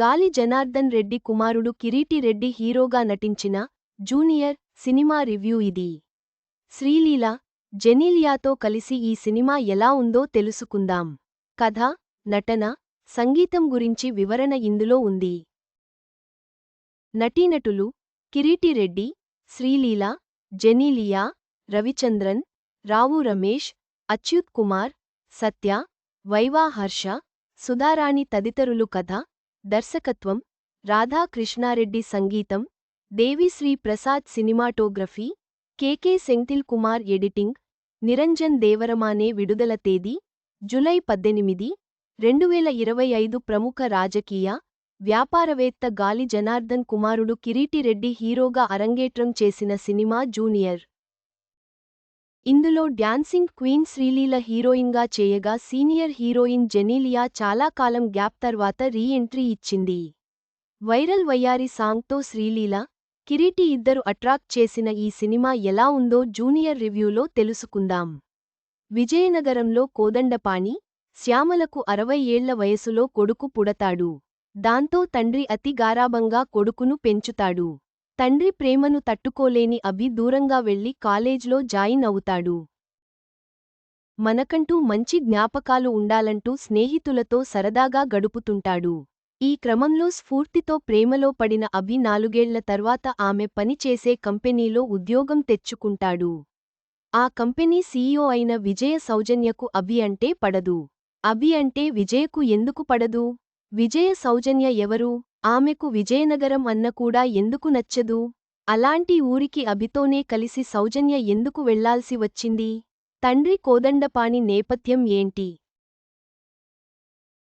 గాలి జనార్దన్ రెడ్డి కుమారుడు కిరీటి రెడ్డి హీరోగా నటించిన జూనియర్ సినిమా రివ్యూ ఇది. శ్రీలీల జెనీలియాతో కలిసి ఈ సినిమా ఎలా ఉందో తెలుసుకుందాం. కథ నటన సంగీతం గురించి వివరణ ఇందులో ఉంది. నటీనటులు కిరీటి రెడ్డి శ్రీలీల జెనీలియా రవిచంద్రన్ రావు రమేష్ అచ్యుత్ కుమార్ సత్య వైవా హర్ష సుధారాణి తదితరులు కథ దర్శకత్వం రాధాకృష్ణారెడ్డి సంగీతం Devi Sri Prasad cinematography K K Senthil Kumar editing Niranjan Devaramane విడుదల తేదీ జులై పద్దెనిమిది రెండువేల ఇరవై ఐదు ప్రముఖ రాజకీయ వ్యాపారవేత్త గాలి జనార్దన్ కుమారుడు కిరీటిరెడ్డి హీరోగా అరంగేట్రం చేసిన సినిమా జూనియర్. ఇందులో డ్యాన్సింగ్ క్వీన్ శ్రీలీల హీరోయిన్గా చేయగా సీనియర్ హీరోయిన్ జెనీలియా చాలా కాలం గ్యాప్ తర్వాత రీ ఎంట్రీ ఇచ్చింది. వైరల్ వయ్యారి సాంగ్తో శ్రీలీల కిరీటి ఇద్దరు అట్రాక్ట్ చేసిన ఈ సినిమా ఎలా ఉందో జూనియర్ రివ్యూలో తెలుసుకుందాం. విజయనగరంలో కోదండపాణి శ్యామలకు అరవై ఏళ్ళ వయసులో కొడుకు పుడతాడు. దాంతో తండ్రి అతి గారాబంగా కొడుకును పెంచుతాడు. తండ్రి ప్రేమను తట్టుకోలేని అభి దూరంగా వెళ్ళి కాలేజ్లో జాయిన్ అవుతాడు. మనకంటూ మంచి జ్ఞాపకాలు ఉండాలంటూ స్నేహితులతో సరదాగా గడుపుతుంటాడు. ఈ క్రమంలో స్ఫూర్తితో ప్రేమలో పడిన అభి నాలుగేళ్ళ తర్వాత ఆమె పనిచేసే కంపెనీలో ఉద్యోగం తెచ్చుకుంటాడు. ఆ కంపెనీ సీఈఓ అయిన విజయ సౌజన్యకు అభి అంటే పడదు. అభి అంటే విజయకు ఎందుకు పడదు? విజయ సౌజన్య ఎవరు? ఆమెకు విజయనగరం అన్న కూడా ఎందుకు నచ్చదు? అలాంటి ఊరికి అభితోనే కలిసి సౌజన్య ఎందుకు వెళ్ళాల్సి వచ్చింది? తండ్రి కోదండపాణి నేపథ్యం ఏంటి?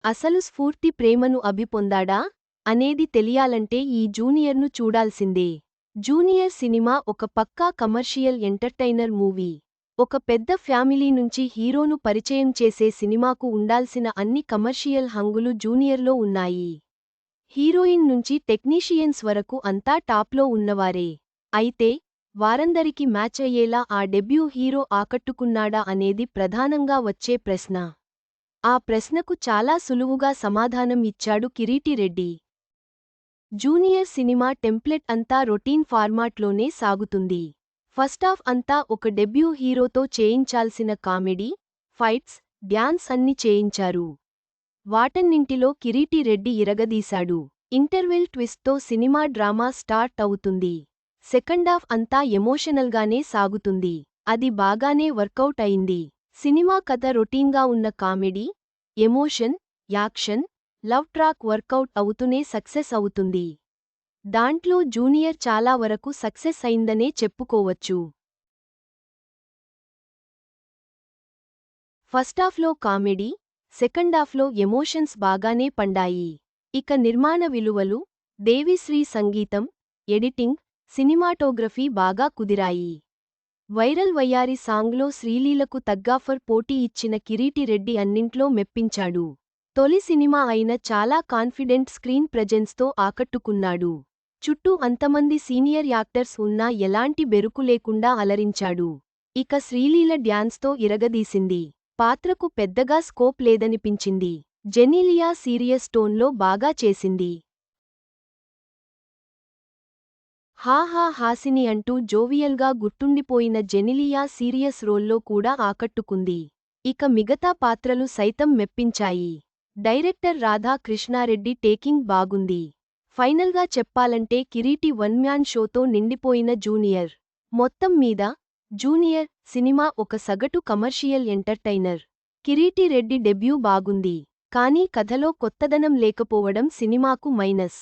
అసలు స్ఫూర్తి ప్రేమను అభిపొందాడా? అనేది తెలియాలంటే ఈ జూనియర్ను చూడాల్సిందే. జూనియర్ సినిమా ఒక పక్కా కమర్షియల్ ఎంటర్టైనర్ మూవీ. ఒక పెద్ద ఫ్యామిలీ నుంచి హీరోను పరిచయం చేసే సినిమాకు ఉండాల్సిన అన్ని కమర్షియల్ హంగులు జూనియర్లో ఉన్నాయి. హీరోయిన్ నుంచి టెక్నీషియన్స్ వరకు అంతా టాప్లో ఉన్నవారే. అయితే వారందరికి మ్యాచ్ అయ్యేలా ఆ డెబ్యూ హీరో ఆకట్టుకున్నాడా అనేది ప్రధానంగా వచ్చే ప్రశ్న. ఆ ప్రశ్నకు చాలా సులువుగా సమాధానం ఇచ్చాడు కిరీటిరెడ్డి జూనియర్ సినిమా టెంప్లెట్ అంతా రొటీన్ ఫార్మాట్లోనే సాగుతుంది. ఫస్టాఫ్ అంతా ఒక డెబ్యూ హీరోతో చేయించాల్సిన కామెడీ ఫైట్స్ డ్యాన్స్ అన్ని చేయించారు. వాటన్నింటిలో కిరీటిరెడ్డి ఇరగదీశాడు. ఇంటర్వెల్ ట్విస్ట్తో సినిమా డ్రామా స్టార్ట్ అవుతుంది. సెకండాఫ్ అంతా ఎమోషనల్గానే సాగుతుంది. అది బాగానే వర్కౌట్ అయింది. సినిమా కథ రొటీన్గా ఉన్న comedy emotion action love track work out అవుతూనే సక్సెస్ అవుతుంది. దాంట్లో జూనియర్ చాలా వరకు సక్సెస్ అయిందనే చెప్పుకోవచ్చు. ఫస్టాఫ్లో కామెడీ సెకండాఫ్లో ఎమోషన్స్ బాగానే పండాయి. ఇక నిర్మాణ విలువలు దేవిశ్రీ సంగీతం ఎడిటింగ్ సినిమాటోగ్రఫీ బాగా కుదిరాయి. వైరల్ వయ్యారి సాంగ్లో శ్రీలీలకు తగ్గాఫర్ పోటీ ఇచ్చిన కిరీటిరెడ్డి అన్నింట్లో మెప్పించాడు. తొలి సినిమా అయిన చాలా కాన్ఫిడెంట్ స్క్రీన్ ప్రజెన్స్తో ఆకట్టుకున్నాడు. చుట్టూ అంతమంది సీనియర్ యాక్టర్స్ ఉన్నా ఎలాంటి బెరుకు లేకుండా అలరించాడు. ఇక శ్రీలీల డ్యాన్స్తో ఇరగదీసింది. పాత్రకు పెద్దగా స్కోప్ లేదనిపించింది. జెనీలియా సీరియస్ టోన్లో బాగా చేసింది. హాహా హాసిని అంటూ జోవియల్గా గుర్తుండిపోయిన జెనిలియా సీరియస్ రోల్లో కూడా ఆకట్టుకుంది. ఇక మిగతా పాత్రలు సైతం మెప్పించాయి. డైరెక్టర్ రాధా కృష్ణారెడ్డి టేకింగ్ బాగుంది. ఫైనల్గా చెప్పాలంటే కిరీటి వన్ మ్యాన్ షోతో నిండిపోయిన జూనియర్. మొత్తం మీద జూనియర్ సినిమా ఒక సగటు commercial entertainer. Kireeti Reddy debut బాగుంది. కానీ కథలో కొత్తదనం లేకపోవడం సినిమాకు మైనస్.